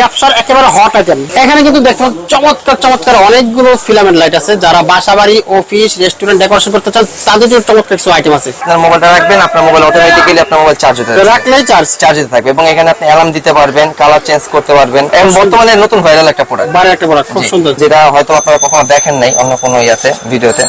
ব্যবসার একেবারে hot item এখানে কিন্তু দেখতে চমৎকার চমৎকার অনেকগুলো ফিলামেন্ট লাইট আছে। যারা বাসা বাড়ি অফিস রেস্টুরেন্ট ডেকোরেশন করতে চান তাদের জন্য চমৎকার কিছু আইটেম আছে। আপনার মোবাইলটা রাখবেন আপনার মোবাইল অটোমেটিক্যালি আপনার মোবাইল চার্জ হতে রাখলেই চার্জ চার্জ হতে থাকবে এবং এখানে আপনি অ্যালার্ম দিতে পারবেন কালার চেঞ্জ করতে পারবেন। এবং বর্তমানে নতুন ভাইরাল একটা প্রোডাক্ট বারে একটা প্রোডাক্ট খুব সুন্দর। যেটা হয়তো আপনারা কখনো দেখেন নাই অন্য কোনো ইয়াতে ভিডিওতে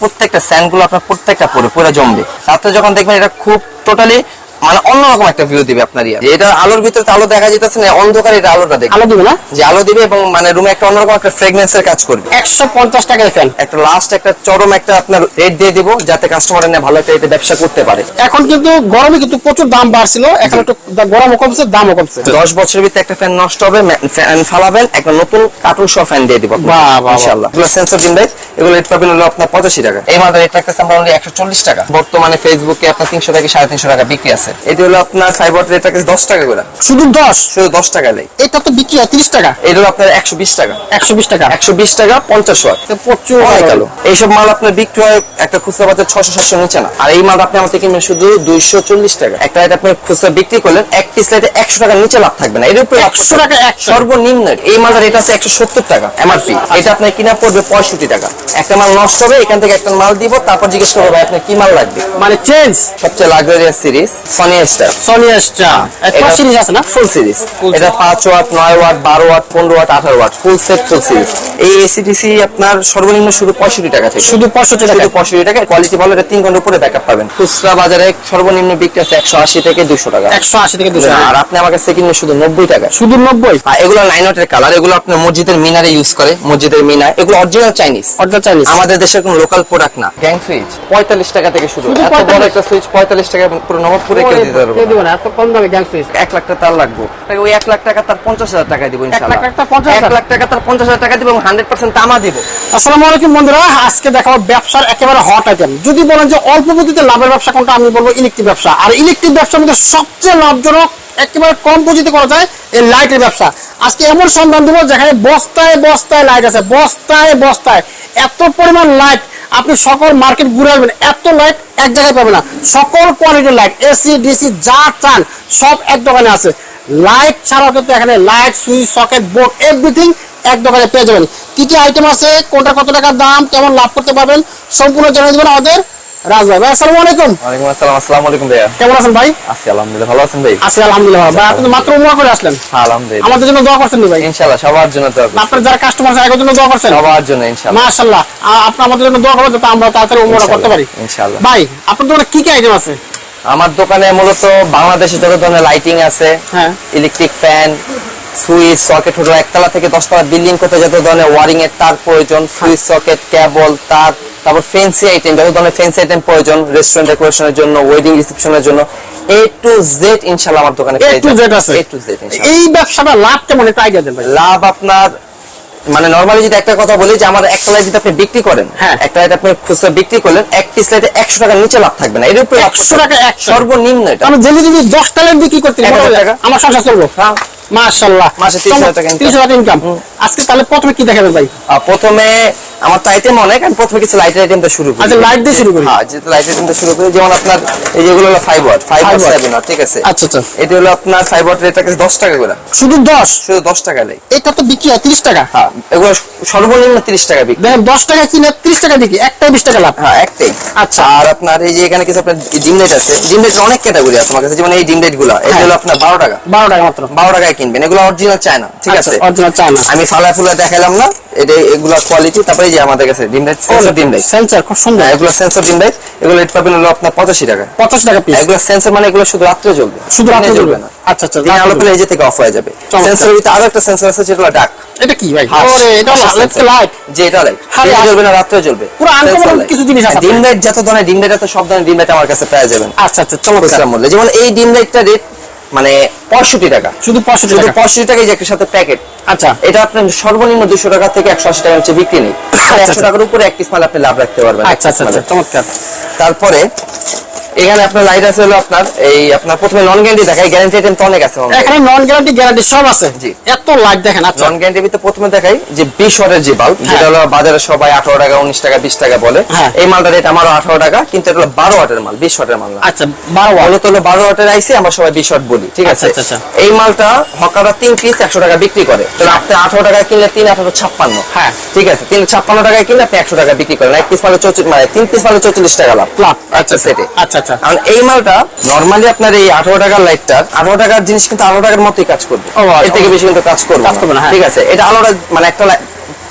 প্রত্যেকটা স্যান্ডগুলো আপনার প্রত্যেকটা পরে পুরো জমবে। রাত্রে যখন দেখবেন এটা খুব টোটালি মানে অন্যরকম একটা ভিউ দিবে আপনার ইয়া। এটা আলোর ভিতরে আলো দেখা যেতেছে না অন্ধকারে এটা আলোটা দেখবে। আলো দিবে না? যে আলো দিবে এবং মানে রুমে একটা অন্যরকম একটা ফ্রেগনেন্স এর কাজ করবে। একশো পঞ্চাশ টাকায় ফ্যান একটা লাস্ট একটা চরম একটা আপনার রেট দিয়ে দিব যাতে কাস্টমার নিয়ে ভালো একটা রেটে ব্যবসা করতে পারে। এখন কিন্তু গরমে কিন্তু প্রচুর দাম বাড়ছিল এখন একটু গরমও কমছে দামও কমছে। দশ বছরের ভিতরে একটা ফ্যান নষ্ট হবে ফ্যান ফালাবেন একটা নতুন কার্টুন সহ ফ্যান দিয়ে দিব বাহ। ইনশাআল্লাহ। সেন্সর দিন ভাই। এগুলো রেট পাবেন হলো আপনার পঁচাশি টাকা। এই মালটা রেট রাখতেছে আমরা only একশো চল্লিশ টাকা। বর্তমানে ফেসবুকে আপনার তিনশো থেকে সাড়ে তিনশো টাকা বিক্রি আছে। এটি হলো আপনার ফাইবার রেট রাখতেছে দশ টাকা করে। শুধু দশ? শুধু দশ টাকা নেই। এটা তো বিক্রি হয় তিরিশ টাকা। এটা হলো আপনার একশো বিশ টাকা। একশো বিশ টাকা? একশো বিশ টাকা পঞ্চাশ ওয়াট। প্রচুর ভালো। আলো এইসব মাল আপনার বিক্রি হয় একটা খুচরা বাজার ছশো সাতশো নিচে না। আর এই মাল আপনি আমাদের কিনবেন শুধু দুইশো চল্লিশ টাকা। একটা লাইট আপনি খুচরা বিক্রি করলেন এক পিস লাইটে একশো টাকার নিচে লাভ থাকবে না। এর উপরে 100 টাকা, 100 সর্বনিম্ন এই মালটার রেট আছে একশো সত্তর টাকা এমআরপি এটা আপনার কিনা পড়বে পঁয়ষট্টি টাকা। একটা মাল নষ্ট হবে এখান থেকে একটা মাল দিব তারপর জিজ্ঞেস করব ভাই আপনার কি মাল লাগবে? মানে চেঞ্জ? সবচেয়ে luxurious series Sony star Sony একটা সিরিজ আছে না? ফুল সিরিজ এটা পাঁচ ওয়াট নয় ওয়াট বারো ওয়াট পনেরো ওয়াট আঠারো watt full set full series এই এসিটিসি আপনার সর্বনিম্ন শুধু পঁয়ষট্টি টাকা থেকে। শুধু পঁয়ষট্টি টাকা। শুধু পঁয়ষট্টি টাকা কোয়ালিটি ভালো এটা তিন ঘণ্টা উপরে ব্যাকআপ পাবেন। খুচরা বাজারে সর্বনিম্ন বিক্রি আছে একশো আশি থেকে দুশো টাকা। একশো আশি থেকে দুশো আর আপনি আমাকে সেকেন্ড শুধু নব্বই টাকা। শুধু নব্বই? আর এগুলো নাইন ওয়াটের কালার এগুলো আপনার মসজিদের মিনারে ইউজ করে মসজিদের মিনার এগুলো অরিজিনাল চাইনিজ চাইনিজ আমাদের দেশের কোনো লোকাল প্রোডাক্ট না। গ্যাং সুইচ পঁয়তাল্লিশ টাকা থেকে শুরু। এত বড় একটা সুইচ পঁয়তাল্লিশ টাকা পুরো নবাবপুরে দিতে পারব কে না। এত কম দামে গ্যাং সুইচ লাখ টাকা তার লাগবে। তাই ওই লাখ টাকা তার পঞ্চাশ হাজার টাকা দিব লাখ টাকা 50,000 লাখ টাকা তার দিব এবং হান্ড্রেড পার্সেন্ট তামা দিব। আসসালামু আলাইকুম বন্ধুরা আজকে দেখাবো ব্যবসার একেবারে হট আইটেম যদি বলেন যে অল্প পুঁজিতে লাভের ব্যবসা কোনটা আমি বলব ইলেকট্রিক ব্যবসা। আর ইলেকট্রিক ব্যবসার মধ্যে সবচেয়ে লাভজনক একেবারে কম পুঁজিতে করা যায় এই লাইটের ব্যবসা। আজকে এমন সন্ধান দেবো যেখানে বস্তায় বস্তায় লাইট আছে, বস্তায় বস্তায়। এত পরিমাণ লাইট আপনি সকল মার্কেট ঘুরে আসবেন, এত লাইট এক জায়গায় পাবেন না। সকল কোয়ালিটির লাইট এসি ডিসি যা চান, সব এক দোকানে আছে। লাইট ছাড়াও কিন্তু এখানে light switch socket board everything এক দোকানে পেয়ে যাবেন। কি কি আইটেম আছে, কোনটা কত টাকার দাম, কেমন লাভ করতে পারবেন, সম্পূর্ণ জানিয়ে দেবেন আমাদের রাজ ভাই ভাই আসসালামু আলাইকুম। ওয়ালাইকুম আসসালাম আসসালামু আলাইকুম ভাইয়া। কেমন আছেন ভাই? আছি আলহামদুলিল্লাহ ভালো আছেন ভাই? আছি আলহামদুলিল্লাহ ভাই। আপনি মাত্র উমরা করে আসলেন। আলহামদুলিল্লাহ। আমাদের জন্য দোয়া করছেন ভাই। ইনশাআল্লাহ সবার জন্য তো আপনার যারা কাস্টমার আছে জন্য দোয়া করছেন। সবার জন্য ইনশাআল্লাহ। মাশাআল্লাহ। আপনি আমাদের জন্য দোয়া করবেন যাতে আমরা তাড়াতাড়ি উমরা করতে পারি। ইনশাআল্লাহ। ভাই আপনার দোকানে কি কি আইটেম আছে? আমার দোকানে মূলত বাংলাদেশে যত ধরনের লাইটিং আছে হ্যাঁ। ইলেকট্রিক ফ্যান সুইচ সকেট হলো একতলা থেকে দশতলা বিল্ডিং করতে যত ধরনের ওয়ারিং এর তার প্রয়োজন সুইচ সকেট কেবল তার তারপর ফেন্সি আইটেম যত ধরনের ফেন্সি আইটেম প্রয়োজন রেস্টুরেন্ট ডেকোরেশনের জন্য ওয়েডিং রিসেপশনের জন্য এ টু জেড ইনশাআল্লাহ আমার দোকানে এ টু জেড আছে। এ টু জেড এই ব্যবসাটা লাভ কেমন? এটা আইডিয়া দেন ভাই। লাভ আপনার মানে নরমালি যদি একটা কথা বলি যে আমার একটা লাইট যদি আপনি বিক্রি করেন হ্যাঁ। একটা লাইট আপনি খুচরা বিক্রি করলেন এক পিস লাইটে একশো টাকার নিচে লাভ থাকবে না। এর উপরে 100 টাকা, 100 সর্বনিম্ন এটা। আমি জেনে যদি দশ টাকা বিক্রি করতে এক টাকা। আমার সংসার চলবো। হ্যাঁ। মাশাআল্লাহ। মাসে 30,000 টাকা income। তিরিশ হাজার ইনকাম আজকে তাহলে প্রথমে কি দেখাবেন ভাই? প্রথমে আমার তো আইটেম অনেক আমি প্রথমে কিছু লাইটের আইটেমটা শুরু করি। আচ্ছা লাইট দিয়ে শুরু করি? হ্যাঁ যেহেতু লাইট আইটেমটা শুরু করি যেমন আপনার এই যেগুলো হলো five watt five watt seven watt ঠিক আছে? আচ্ছা আচ্ছা। এটা হলো আপনার ফাইভ ওয়াট রেট আছে দশ টাকা করে। শুধু দশ? শুধু দশ টাকা লাই। এটা তো বিক্রি হয় তিরিশ টাকা। হ্যাঁ এগুলো সর্বনিম্ন তিরিশ টাকা বিক্রি। দেখেন দশ টাকা কিনে তিরিশ টাকা বিক্রি একটাই বিশ টাকা লাভ। হ্যাঁ একটাই। আচ্ছা। আর আপনার এই যে এখানে কিছু আপনার ডিম লাইট আছে ডিম লাইট অনেক ক্যাটাগরি আছে আমার কাছে যেমন এই ডিম লাইটগুলো এটা হ্যাঁ। হলো আপনার বারো টাকা। বারো টাকা মাত্র। বারো টাকায় কিনবেন এগুলো অরিজিনাল চায়না ঠিক আচ্ছা, আছে? original China. আমি ফালা ফুলা দেখালাম না এটা এগুলো কোয়ালিটি তারপরে এই যে আমাদের কাছে dim light sensor dim light sensor খুব সুন্দর। এগুলো সেন্সর ডিম লাইট এগুলো রেট পাবেন হলো আপনার পঁচাশি টাকা। পঞ্চাশ টাকা পিস এগুলো সেন্সর মানে এগুলো শুধু রাত্রে জ্বলবে শুধু রাত্রে জ্বলবে না। আচ্ছা আচ্ছা দিনে আলো পেলে এই যে থেকে অফ হয়ে যাবে। সেন্সরের ভিতরে আরও একটা সেন্সর আছে যেটা ডাক এটা কি ভাই? এটা লাইট লাইট যে এটা লাইট দিনে জ্বলবে না রাত্রে জ্বলবে। পুরো light। কিছু জিনিস আছে। ডিম। লাইট যত ধরনের ডিম লাইট আছে সব ধরনের ডিম লাইট আমার কাছে পেয়ে যাবেন। আচ্ছা আচ্ছা চমৎকার। খুচরা মূল্যে। যেমন এই ডিম লাইটটা রেট মানে পঁয়ষট্টি টাকা। শুধু পঁয়ষট্টি শুধু টাকা? পঁয়ষট্টি যে একটার সাথে প্যাকেট আচ্ছা। এটা আপনার সর্বনিম্ন দুশো টাকা থেকে একশো আশি টাকা হচ্ছে বিক্রি নেই। আচ্ছা, একশো টাকার উপরে এক পিস মাল আপনি লাভ রাখতে পারবেন। আচ্ছা আচ্ছা আচ্ছা। চমৎকার। তারপরে এখানে আপনার লাইট আছে হলো আপনার এই আপনার প্রথমে নন গ্যারান্টি দেখাই গ্যারান্টি আইটেম তো অনেক আছে এখানে নন গ্যারান্টি গ্যারান্টি সব আছে। জি। এত লাইট দেখেন আচ্ছা। নন গ্যারান্টি ভিতরে প্রথমে দেখাই যে বিশ ওয়াটের যে বাল্ব যেটা হলো বাজারে সবাই আঠারো টাকা উনিশ টাকা বিশ টাকা বলে। হ্যাঁ। এই মালটার রেট আমারও আঠারো টাকা কিন্তু এটা হলো বারো ওয়াটের মাল বিশ ওয়াটের মাল না। আচ্ছা বারো ওয়াট মূলত হলো বারো ওয়াটের আইসি আমরা সবাই বিশ ওয়াট বলি ঠিক আছে? আচ্ছা, আচ্ছা, এই মালটা হকাররা তিন পিস একশো টাকা বিক্রি করে। তাহলে আপনি আঠারো টাকা কিনলে তিন আঠারো ছাপ্পান্ন। হ্যাঁ। ঠিক আছে? তিন ছাপ্পান্ন টাকায় কিনলে আপনি একশো টাকা বিক্রি করেন। এক পিস মালে চৌচল্লিশ মানে তিন পিস মালে চৌচল্লিশ টাকা লাভ। লাভ। আচ্ছা সেটে আচ্ছা। আচ্ছা কারণ এই মালটা নরমালি আপনার এই আঠারো টাকার লাইটটা আঠারো টাকার জিনিস কিন্তু আঠারো টাকার মতোই কাজ করবে আচ্ছা। এর থেকে বেশি কিন্তু কাজ করবে কাজ করবে না, হ্যাঁ। ঠিক আছে এটা আলোটা মানে একটা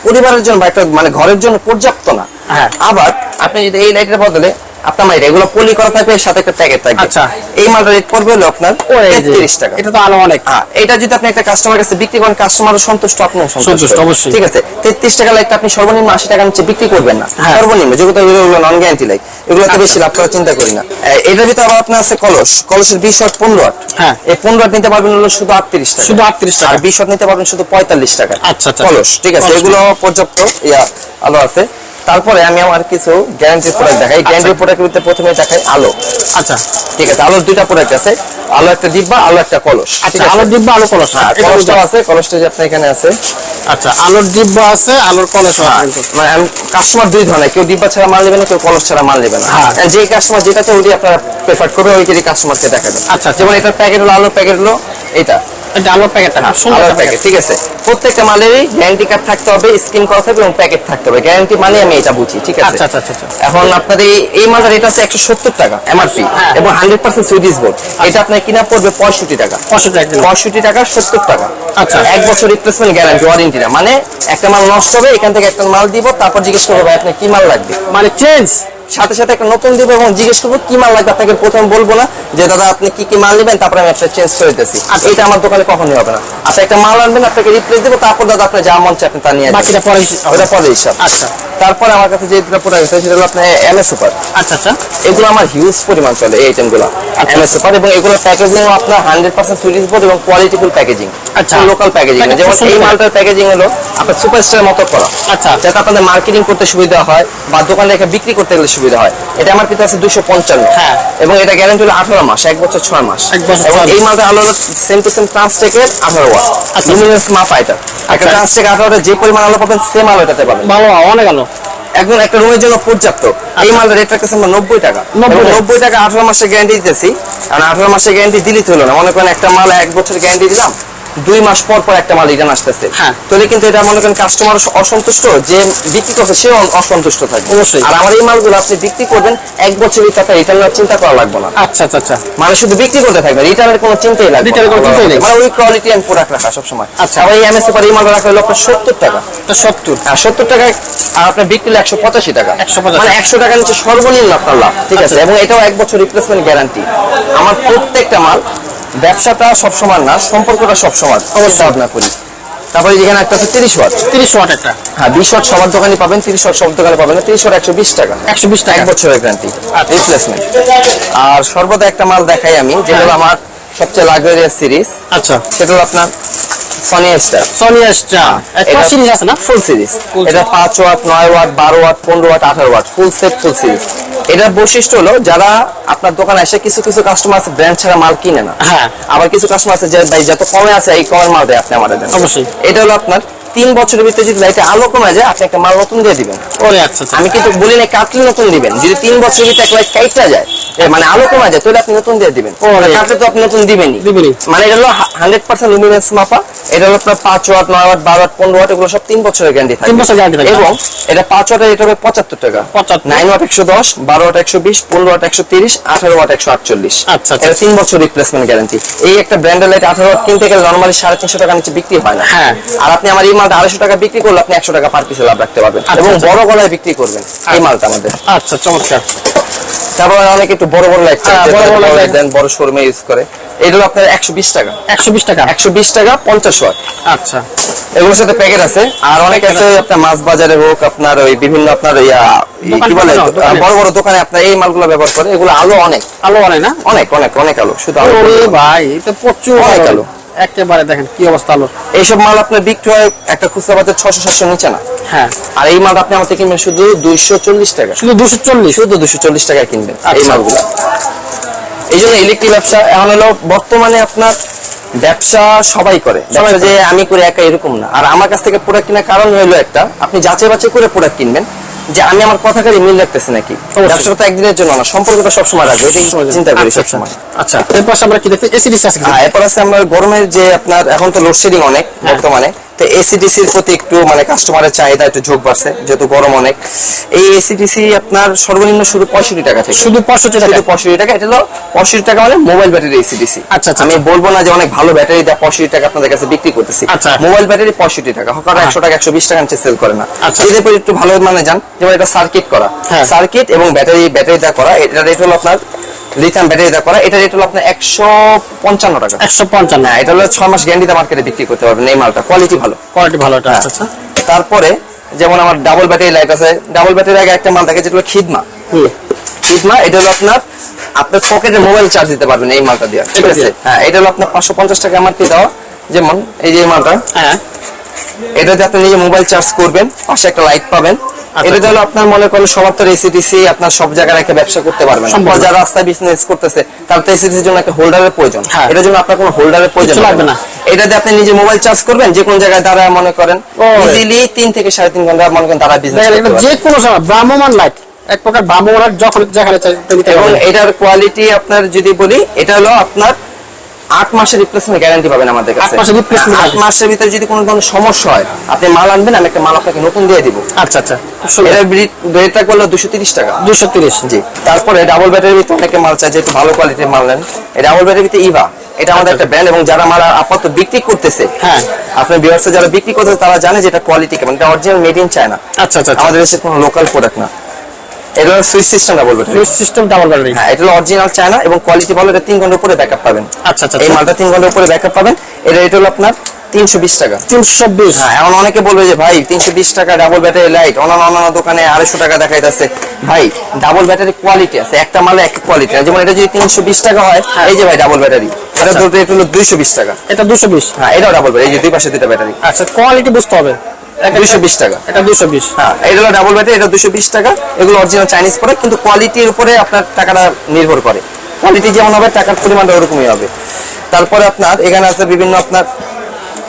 পরিবারের জন্য বা একটা মানে ঘরের জন্য পর্যাপ্ত না হ্যাঁ। আবার আপনি যদি এই লাইটের বদলে আপনার এগুলো পলি করা থাকবে এর সাথে একটা প্যাকেট থাকবে। আচ্ছা। এই মালটা রেট পড়বে হলো আপনার ওই যে, তেত্রিশ টাকা। এটা তো আলো অনেক। হ্যাঁ, এটা যদি আপনি একটা কাস্টমার কাছে বিক্রি করেন কাস্টমারও সন্তুষ্ট আপনিও সন্তুষ্ট, অবশ্যই। ঠিক আছে তেত্রিশ টাকা লাইটটা আপনি সর্বনিম্ন আশি টাকা নিচে বিক্রি করবেন না। হ্যাঁ। সর্বনিম্ন যেগুলো এগুলো নন গ্যারান্টি লাইট এগুলোতে বেশি লাভ করার চিন্তা করি না। এটার ভিতরে আবার আপনার আছে কলস। কলসের বিশ ওয়াট পনেরো ওয়াট হ্যাঁ। এই পনেরো ওয়াট নিতে পারবেন হলো শুধু আটত্রিশ টাকা। শুধু 38 টাকা। আর বিশ ওয়াট নিতে পারবেন শুধু পঁয়তাল্লিশ টাকা। আচ্ছা, আচ্ছা। কলস ঠিক আছে। এগুলো পর্যাপ্ত ইয়া আলো আছে। তারপরে আমি আমার কিছু গ্যারান্টি প্রোডাক্ট দেখাই। গ্যারান্টি প্রোডাক্টের ভিতরে প্রথমে দেখাই আলো। আচ্ছা। ঠিক আছে আলোর দুইটা প্রোডাক্ট আছে। আলো একটা ডিব্বা আলো একটা কলস। আচ্ছা আলোর ডিব্বা আলো কলস হ্যাঁ। এটা আছে কলসটা যে আপনার এখানে আছে। আচ্ছা আলোর ডিব্বা আছে আলোর কলস হ্যাঁ, মানে কাস্টমার দুই ধরনের কেউ ডিব্বা ছাড়া মাল নেবে না কেউ কলস ছাড়া মাল নেবে না। হ্যাঁ। যে কাস্টমার যেটা চাই ওইটাই আপনারা প্রেফার করবে ওইটারই কাস্টমারকে দেখাবেন আচ্ছা, যেমন এটার প্যাকেট হলো আলোর প্যাকেট হলো এটা এটা আলোর প্যাকেটটা সুন্দর প্যাকেট প্যাকেট ঠিক আছে। প্রত্যেকটা মালেরই গ্যারান্টি কার্ড থাকতে হবে স্ক্রিন করা থাকবে এবং প্যাকেট থাকতে হবে। গ্যারান্টি মানে আমি এটা বুঝি ঠিক আছে? আচ্ছা আচ্ছা আচ্ছা। এখন আপনাদের এই- আছে টাকা এমআরপি হ্যাঁ। এবং হান্ড্রেড পার্সেন্ট সুইডিশ বোর্ড এটা আপনার কিনা পড়বে পঁয়ষট্টি টাকা। টাকা সত্তর টাকা। আচ্ছা। এক বছর রিপ্লেসমেন্ট গ্যারান্টি ওয়ারেন্টি না মানে একটা মাল নষ্ট হবে এখান থেকে একটা মাল দিব তারপর জিজ্ঞেস করব ভাই আপনার কি মাল লাগবে? মানে চেঞ্জ সাথে সাথে একটা নতুন দিব এবং জিজ্ঞেস করব কি মাল লাগবে আপনাকে? প্রথম বলব না যে দাদা আপনি কি কি মাল নেবেন? তারপরে আমি একটা চেঞ্জ করে দিতেছি। আচ্ছা। এটা আমার দোকানে কখনই হবে না। আপনি একটা মাল আনবেন আপনাকে রিপ্লেস দেবো তারপর দাদা আপনার যা মন চায় আপনি তা নিয়ে বাকিটা পরে ওটা পরে হিসাব। আচ্ছা। তারপরে আমার কাছে যে দুটো প্রোডাক্ট আছে সেটা হলো আপনার এম এস সুপার আচ্ছা আচ্ছা। এগুলো আমার হিউজ পরিমাণ চলে এই আইটেমগুলো এমএস সুপার এবং এগুলো প্যাকেজিং আপনার হান্ড্রেড পার্সেন্ট সুইডিশ বোর্ড এবং কোয়ালিটিফুল প্যাকেজিং আচ্ছা। লোকাল প্যাকেজিং যেমন এই মালটার প্যাকেজিং হলো আপনার সুপারস্টার মতো করা। আচ্ছা। যাতে আপনাদের মার্কেটিং করতে সুবিধা হয় বা দোকানে রেখে বিক্রি করতে গেলে সুবিধা হয়। এটা আমার কিন্তু আছে দুশো পঞ্চান্ন। হ্যাঁ। এবং এটা গ্যারান্টি হলো আঠারো মাস এক বছর ছয় মাস। এবং এই মাস। মালটা আলো সেম টু সেম ট্রান্সটেকের আঠারো ওয়াট। আচ্ছা। লুমিনাস এটা। একটা আচ্ছা। ট্রান্সটেক আঠারোটা যে পরিমাণ আলো পাবেন সেম আলো এটাতে পাবেন। ভালো অনেক আলো। একদম একটা রুমের জন্য পর্যাপ্ত। এই মালটা রেট রাখতেছে আমরা নব্বই টাকা। 90 এবং টাকা। নব্বই টাকা আঠারো মাসের গ্যারান্টি দিতেছি। কারণ আঠারো মাসের গ্যারান্টি দিলেই তো হলো না। মনে করেন একটা মাল এক বছর গ্যারান্টি দিলাম দুই মাস পর পর একটা মাল রিটার্ন আসতেছে। হ্যাঁ। তাহলে কিন্তু এটা মনে করেন কাস্টমার অসন্তুষ্ট যে বিক্রি করছে সেও অসন্তুষ্ট থাকবে অবশ্যই। আর আমার এই মালগুলো আপনি বিক্রি করবেন এক বছরের টাকা রিটার্ন চিন্তা করা লাগবে না। আচ্ছা আচ্ছা আচ্ছা। মানে শুধু বিক্রি করতে থাকবে রিটার্নের কোনো চিন্তাই লাগবে এর কোনো চিন্তাই নেই। মানে ওই কোয়ালিটি আমি প্রোডাক্ট রাখা সবসময়। আচ্ছা। আবার এই এমএসএ পর এই মালটা রাখা হলো আপনার সত্তর টাকা। তো সত্তর। আর সত্তর টাকায় আর আপনার বিক্রি হলো একশো পঁচাশি টাকা। 185 মানে একশো টাকার নিচে সর্বনিম্ন আপনার লাভ ঠিক আছে? আচ্ছা। এবং এটাও এক বছর রিপ্লেসমেন্ট গ্যারান্টি আমার প্রত্যেকটা মাল ব্যবসাটা সবসময় না সম্পর্কটা সবসময় অবশ্যই। ভাবনা করি। তারপরে যেখানে একটা আছে তিরিশ ওয়াট। তিরিশ ওয়াট একটা। হ্যাঁ বিশ ওয়াট সবার দোকানে পাবেন তিরিশ ওয়াট সব দোকানে পাবেন তিরিশ ওয়াট একশো বিশ টাকা। একশো বিশ টাকা। এক বছরের গ্যারান্টি রিপ্লেসমেন্ট আর সর্বদা একটা মাল দেখাই আমি যেটা হলো আমার সবচেয়ে লাক্সারিয়াস সিরিজ আচ্ছা। সেটা হলো আপনার সনি স্টার সনি এসটা একটা সিরিজ আছে না? ফুল সিরিজ এটা পাঁচ ওয়াট নয় ওয়াট বারো ওয়াট পনেরো ওয়াট আঠারো watt full set full series এটার বৈশিষ্ট্য হলো যারা আপনার দোকানে এসে কিছু কিছু কাস্টমার আছে ব্র্যান্ড ছাড়া মাল কিনে না হ্যাঁ। আবার কিছু কাস্টমার আছে যে ভাই যত কমে আছে এই কমের মাল দেয় আপনি আমাদের দেন অবশ্যই। এটা হলো আপনার তিন বছরের ভিতরে যদি লাইটে আলো কমে যায় আপনি একটা মাল নতুন দিয়ে দিবেন। ওরে আচ্ছা আচ্ছা। আমি কিন্তু বলি না কাটলে নতুন দিবেন। যদি তিন বছরের ভিতরে এক লাইট কাইটটা যায় মানে আলো কমে যায় তাহলে আপনি নতুন দিয়ে দিবেন। কাটলে তো আপনি নতুন দিবেনই। দিবেনই। মানে এটা হলো হান্ড্রেড পার্সেন্ট লুমিনেন্স মাপা এটা হলো আপনার পাঁচ ওয়াট নয় ওয়াট বারো ওয়াট পনেরো ওয়াট এগুলো সব তিন বছরের গ্যারান্টি থাকে। তিন বছর guarantee থাকবে। এবং এটা পাঁচ ওয়াটের এটা হবে পঁচাত্তর টাকা। 75 নাইন ওয়াট একশো দশ বারো ওয়াট একশো বিশ পনেরো ওয়াট একশো তিরিশ আঠারো ওয়াট একশো আটচল্লিশ। আচ্ছা, আচ্ছা। এটা তিন বছর রিপ্লেসমেন্ট গ্যারান্টি এই একটা ব্র্যান্ডের লাইট আঠারো ওয়াট কিনতে গেলে নর্মালি সাড়ে তিনশো টাকা নিচে বিক্রি হয় না। হ্যাঁ। আর আপনি আমার এই মালটা আড়াইশো টাকা বিক্রি করলে আপনি একশো টাকা পার পিসে লাভ রাখতে পারবেন। আচ্ছা, এবং আচ্ছা। বড় গলায় বিক্রি করবেন এই মালটা আমাদের। আচ্ছা চমৎকার। তারপর অনেকে একটু বড় বড় লাইট হ্যাঁ, বড় বড় light। দেন বড় শোরুমে ইউজ করে। এগুলো আপনার একশো বিশ টাকা। একশো বিশ টাকা? একশো বিশ টাকা পঞ্চাশ ওয়াট আচ্ছা। এগুলোর সাথে প্যাকেট আছে। আর অনেক আছে আপনার মাছ বাজারে হোক আপনার ওই বিভিন্ন আপনার ইয়া কি বলে বড় বড় দোকানে আপনার এই মালগুলো ব্যবহার করে। এগুলো আলো অনেক। আলো অনেক না? অনেক অনেক অনেক আলো। শুধু আলো। ভাই এটা প্রচুর অনেক আলো। একেবারে দেখেন কি অবস্থা আলো এইসব মাল আপনার বিক্রি হয় একটা খুচরা বাজার ছশো সাতশো নিচে না? হ্যাঁ। আর এই মালটা আপনি আমাদের কিনবেন শুধু দুইশো চল্লিশ টাকা। শুধু দুশো চল্লিশ? শুধু দুশো চল্লিশ টাকায় কিনবেন এই আচ্ছা। মালগুলো। এই জন্য ইলেকট্রিক ব্যবসা এখন হলো বর্তমানে আপনার ব্যবসা সবাই করে। ব্যবসা যে আমি করে একা এরকম না। আর আমার কাছ থেকে প্রোডাক্ট কেনার কারণ হলো একটা আপনি যাচাই বাছাই করে প্রোডাক্ট কিনবেন। যে আমি আমার কথা কাজে মিল রাখতেছি নাকি? ব্যবসাটা তো একদিনের জন্য না সম্পর্কটা সবসময় রাখবে। চিন্তা করি আচ্ছা, সবসময়। আচ্ছা এরপর আমরা কি দেখতে এসিডিসি আছে হ্যাঁ এরপর আছে আমরা গরমের যে আপনার এখন তো লোডশেডিং অনেক হ্যাঁ। বর্তমানে তো এসিডিসির প্রতি একটু মানে কাস্টমারের চাহিদা একটু ঝোঁক বাড়ছে যেহেতু গরম অনেক। এই এসিডিসি আপনার সর্বনিম্ন শুরু পঁয়ষট্টি টাকা থেকে। শুধু পঁয়ষট্টি টাকা। পঁয়ষট্টি টাকা এটা হলো পঁয়ষট্টি টাকা মানে মোবাইল ব্যাটারি এসিডিসি আচ্ছা, আচ্ছা, আমি বলব না যে অনেক ভালো ব্যাটারি দেয় পঁয়ষট্টি টাকা আপনাদের কাছে বিক্রি করতেছি। আচ্ছা। মোবাইল ব্যাটারি পঁয়ষট্টি টাকা হকার একশো টাকা একশো বিশ টাকা নিচে সেল করে না। আচ্ছা। এদের পর একটু ভালো মানে যান যেমন এটা সার্কিট করা। হ্যাঁ। সার্কিট এবং ব্যাটারি ব্যাটারি দা করা এটা রেট হলো আপনার লিথিয়াম ব্যাটারি করা এটা রেট হলো আপনার একশো পঞ্চান্ন টাকা। একশো পঞ্চান্ন। হ্যাঁ এটা হলো ছয় মাস গ্যারান্টিতে মার্কেটে বিক্রি করতে পারবেন এই মালটা। কোয়ালিটি ভালো। কোয়ালিটি ভালো এটা আচ্ছা আচ্ছা। তারপরে যেমন আমার ডাবল ব্যাটারি লাইট আছে ডাবল ব্যাটারির আগে একটা মাল থাকে যেটা হলো খিদমা। খিদমা এটা হলো আপনার আপনার পকেটে মোবাইল চার্জ দিতে পারবেন এই মালটা দিয়ে ঠিক আছে? হ্যাঁ এটা হলো আপনার পাঁচশো পঞ্চাশ টাকা এমআরপি দেওয়া যেমন এই যে মালটা। হ্যাঁ। এটাতে আপনি নিজে মোবাইল চার্জ করবেন পাশে একটা লাইট পাবেন। আচ্ছা। এটাতে হলো আপনার মনে করেন সবার তো এসিটিসি আপনার সব জায়গায় রেখে ব্যবসা করতে পারবেন। যারা রাস্তায় বিজনেস করতেছে তার তো এসিটিসির জন্য একটা হোল্ডারের প্রয়োজন হ্যাঁ। এটার জন্য আপনার কোনো হোল্ডারের প্রয়োজন লাগবে না। এটাতে আপনি নিজে মোবাইল চার্জ করবেন যে কোনো জায়গায় দাঁড়ায় মনে করেন ইজিলি তিন থেকে সাড়ে তিন ঘণ্টা মনে করেন দাঁড়া বিজনেস এটা যে কোনো সময় ভ্রাম্যমান লাইট এক প্রকার ভ্রাম্যমান যখন যেখানে এবং এটার কোয়ালিটি আপনার যদি বলি এটা হলো আপনার আট মাসের রিপ্লেসমেন্ট গ্যারান্টি পাবেন আমাদের কাছে। আট মাসের replacement আট মাসের ভিতরে যদি কোনো ধরনের সমস্যা হয় আপনি মাল আনবেন আমি একটা মাল আপনাকে নতুন দিয়ে দিব। আচ্ছা আচ্ছা। এটার রেট হলো দুশো তিরিশ টাকা। দুশো তিরিশ। জি। তারপরে ডাবল ব্যাটারির ভিতরে অনেকে মাল একটু ভালো কোয়ালিটির মাল নেন। এই ডাবল ভিতরে ইভা এটা আমাদের একটা ব্র্যান্ড এবং যারা মাল আপাতত বিক্রি করতেছে হ্যাঁ। আপনার বিভার্সে যারা বিক্রি করতেছে তারা জানে যে এটা কোয়ালিটি কেমন এটা অরিজিনাল মেড ইন চায়না আচ্ছা আচ্ছা আমাদের দেশের কোনো লোকাল প্রোডাক্ট না। এটা হলো switch system double battery system double battery হ্যাঁ এটা হলো অরিজিনাল চায়না এবং কোয়ালিটি ভালো এটা তিন ঘণ্টার উপরে ব্যাকআপ পাবেন। আচ্ছা আচ্ছা এই মালটা তিন ঘণ্টার উপরে ব্যাকআপ পাবেন। এটা রেট হলো আপনার তিনশো বিশ টাকা। তিনশো বিশ। হ্যাঁ এখন অনেকে বলবে যে ভাই তিনশো বিশ টাকা ডাবল ব্যাটারি লাইট অন্যান্য অন্যান্য দোকানে আড়াইশো টাকা দেখাইতেছে। ভাই ডাবল ব্যাটারি কোয়ালিটি আছে একটা মালে এক কোয়ালিটি যেমন এটা যদি তিনশো বিশ টাকা হয় এই যে ভাই ডাবল ব্যাটারি এটা আচ্ছা। রেট হলো দুইশো বিশ টাকা। এটা দুশো বিশ। হ্যাঁ এটাও ডাবল ব্যাটারি এই যে দুই পাশে দুইটা ব্যাটারি আচ্ছা কোয়ালিটি বুঝতে হবে। দুইশো বিশ টাকা। এটা দুশো বিশ। হ্যাঁ এটা হলো ডাবল ব্যাটারি এটা দুশো বিশ টাকা। এগুলো অরিজিনাল চাইনিজ প্রোডাক্ট কিন্তু কোয়ালিটির উপরে আপনার টাকাটা নির্ভর করে। কোয়ালিটি যেমন হবে টাকার পরিমাণটা ওরকমই হবে। তারপরে আপনার এখানে আছে বিভিন্ন আপনার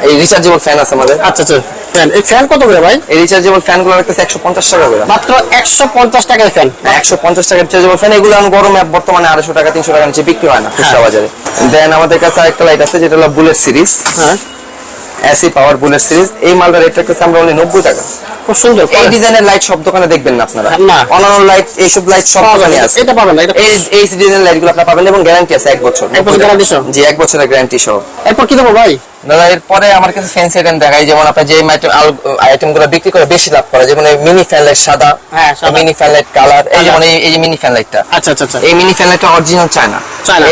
এই রিচার্জেবল ফ্যান আছে আমাদের। আচ্ছা আচ্ছা। ফ্যান এই ফ্যান কত করে ভাই? এই রিচার্জেবল ফ্যানগুলো রাখতেছে একশো পঞ্চাশ টাকা করে। মাত্র একশো পঞ্চাশ টাকায় ফ্যান একশো পঞ্চাশ টাকা রিচার্জেবল ফ্যান এগুলো এখন গরমে বর্তমানে আড়াইশো টাকা তিনশো টাকা নিচে বিক্রি হয় না খুচরা বাজারে। দেন আমাদের কাছে আরেকটা লাইট আছে যেটা হলো বুলেট সিরিজ হ্যাঁ। AC power bullet series. এই মালটা রেট রাখতেছে আমরা অনলি নব্বই টাকা। খুব সুন্দর এই ডিজাইনের লাইট সব দোকানে দেখবেন না আপনারা। না। অন্যান্য লাইট এইসব লাইট সব দোকানে আছে। এটা পাবেন না এই এই ডিজাইনের লাইটগুলো আপনারা পাবেন এবং গ্যারান্টি আছে এক বছর। এক বছর জি এক বছরের গ্যারান্টি সহ। এরপর কি দেবো ভাই? দাদা এরপরে আমার কাছে ফ্যান্সি আইটেম দেখাই যেমন আপনার যে বিক্রি করে বেশি লাভ করে যেমন মিনি ফ্যান লাইট সাদা হ্যাঁ, মিনি ফ্যান লাইট কালার এই যেমন এই- মিনি ফ্যান লাইটটা আচ্ছা আচ্ছা আচ্ছা। এই মিনি ফ্যান লাইটটা অরিজিনাল চায়না।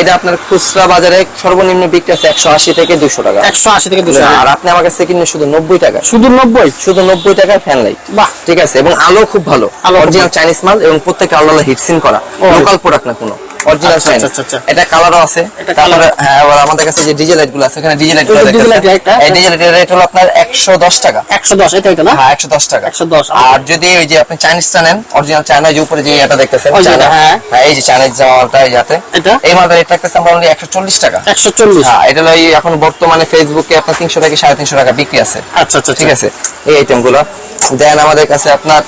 এটা আপনার খুচরা বাজারে সর্বনিম্ন বিক্রি আছে একশো আশি থেকে দুশো টাকা। একশো আশি থেকে দুশো আর আপনি আমার কাছে শুধু নব্বই টাকা। শুধু নব্বই? শুধু নব্বই টাকায় ফ্যান লাইট বাহ। ঠিক আছে? এবং আলো খুব ভালো। অরিজিনাল চাইনিজ মাল এবং প্রত্যেকটা আলো হিটসিন করা। লোকাল প্রোডাক্ট না কোনো। অরিজিনাল আচ্ছা, চাইনিজ আচ্ছা, আচ্ছা। এটা কালারও আছে। এটা তারপরে হ্যাঁ আমাদের কাছে যে ডিজে লাইটগুলো আছে এখানে ডিজে লাইট রেট হলো আপনার টাকা। না? হ্যাঁ টাকা। 110 আর যদি ওই যে আপনি চাইনিজটা নেন অরিজিনাল চায়না যে উপরে যে এটা দেখতেছেন চায়না হ্যাঁ। হ্যাঁ এই যে চাইনিজ এই যাতে এটা? এই মালটা রেট আমরা চল্লিশ টাকা। একশো চল্লিশ। হ্যাঁ এটা হলো এখন বর্তমানে ফেসবুকে আপনার তিনশো থেকে সাড়ে তিনশো টাকা বিক্রি আছে। আচ্ছা আচ্ছা ঠিক আছে? এই আইটেমগুলো। দেন আমাদের কাছে আপনার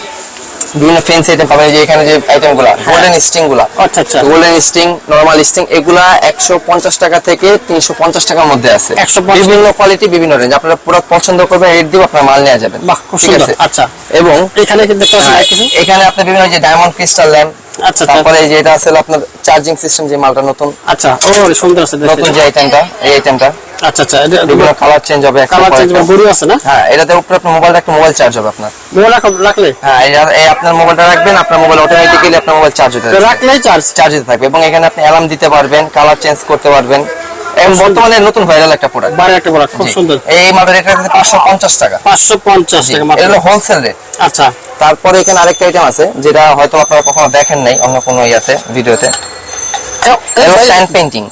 বিভিন্ন ফেন্সি আইটেম পাবেন যে এখানে যে আইটেমগুলা গোল্ডেন স্টিংগুলা। আচ্ছা আচ্ছা। গোল্ডেন স্টিং নরমাল স্টিং এগুলা একশো পঞ্চাশ টাকা থেকে তিনশো পঞ্চাশ টাকার মধ্যে আছে। 150 বিভিন্ন কোয়ালিটি বিভিন্ন রেঞ্জ আপনারা পুরো পছন্দ করবেন রেট দিব আপনার মাল নেওয়া যাবেন। বাহ খুব সুন্দর। আচ্ছা। এবং এখানে কিন্তু হ্যাঁ, এখানে আপনার বিভিন্ন যে ডায়মন্ড ক্রিস্টাল ল্যাম্প আচ্ছা তারপরে এই যে এটা আছে আপনার চার্জিং সিস্টেম যে মালটা নতুন। আচ্ছা ও সুন্দর আছে। নতুন যে। আইটেমটা এই আইটেমটা আচ্ছা আচ্ছা এটা কালার চেঞ্জ হবে কালার চেঞ্জ একটা। গরু আছে না? হ্যাঁ এটাতে উপরে আপনার মোবাইলটা একটা মোবাইল চার্জ হবে আপনার। মোবাইল রাখলে? হ্যাঁ এই- এই আপনার মোবাইলটা রাখবেন আপনার মোবাইল অটোমেটিক্যালি আপনার মোবাইল চার্জ হতে থাকবে। রাখলেই চার্জ চার্জ হতে থাকবে এবং এখানে আপনি অ্যালার্ম দিতে পারবেন কালার চেঞ্জ করতে পারবেন। এবং বর্তমানে নতুন ভাইরাল একটা প্রোডাক্ট একটা বড় খুব সুন্দর। এই টাকা। পাঁচশো পঞ্চাশ টাকা মাত্র হোলসেল রেট আচ্ছা। তারপরে এখানে আরেকটা আইটেম আছে যেটা হয়তো আপনারা কখনো দেখেন নাই অন্য কোনো ইয়াতে ভিডিওতে স্যান্ড পেইন্টিং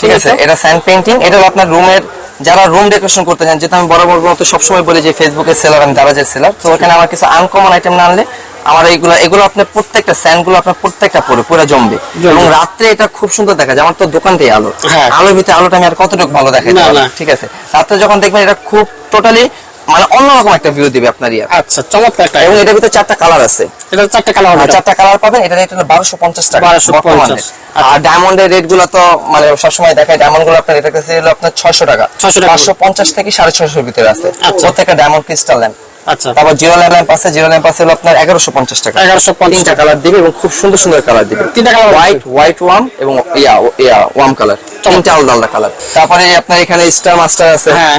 ঠিক আছে এটা স্যান্ড পেইন্টিং এটা আপনার রুমের যারা রুম ডেকোরেশন করতে চান যেটা আমি বরাবর মতো সবসময় বলি যে ফেসবুকের সেলার আমি দারাজের সেলার তো ওখানে আমার কিছু আনকমন আইটেম না আনলে আমার এইগুলো এগুলো আপনার প্রত্যেকটা স্যান্ডগুলো আপনার প্রত্যেকটা পরে পুরো জমবে। এবং রাত্রে এটা খুব সুন্দর দেখা যায় আমার তো দোকানটাই আলো। হ্যাঁ। আলোর ভিতরে আলোটা আমি আর কতটুকু ভালো দেখাই। ঠিক আছে? রাত্রে যখন দেখবেন এটা খুব টোটালি মানে অন্যরকম একটা ভিউ দিবে আপনার ইয়া আচ্ছা চমৎকার একটা এবং এটার ভিতরে চারটা কালার আছে। এটা চারটা কালার হবে। চারটা কালার পাবেন এটা রেট হলো বারোশো পঞ্চাশ টাকা 1250 বর্তমানে। আর ডায়মন্ডের রেটগুলো তো মানে সবসময় দেখায় ডায়মন্ডগুলো আপনার এটা কাছে হলো আপনার ছয়শো টাকা। 600 টাকা। পাঁচশো পঞ্চাশ থেকে সাড়ে ছয়শোর ভিতরে আছে। আচ্ছা। প্রত্যেকটা ডায়মন্ড ক্রিস্টাল ল্যাম্প আচ্ছা। তারপর জিরো ল্যাম্প আছে জিরো ল্যাম্প আছে হলো আপনার এগারোশো পঞ্চাশ টাকা। এগারোশো পঞ্চাশ। তিনটা কালার দিবে এবং খুব সুন্দর সুন্দর কালার দিবে। তিনটা colour হোয়াইট হোয়াইট ওয়াম এবং ইয়া ইয়া ওয়াম কালার তিনটা আলাদা আলাদা কালার তারপরে আপনার এখানে স্টার মাস্টার আছে। হ্যাঁ।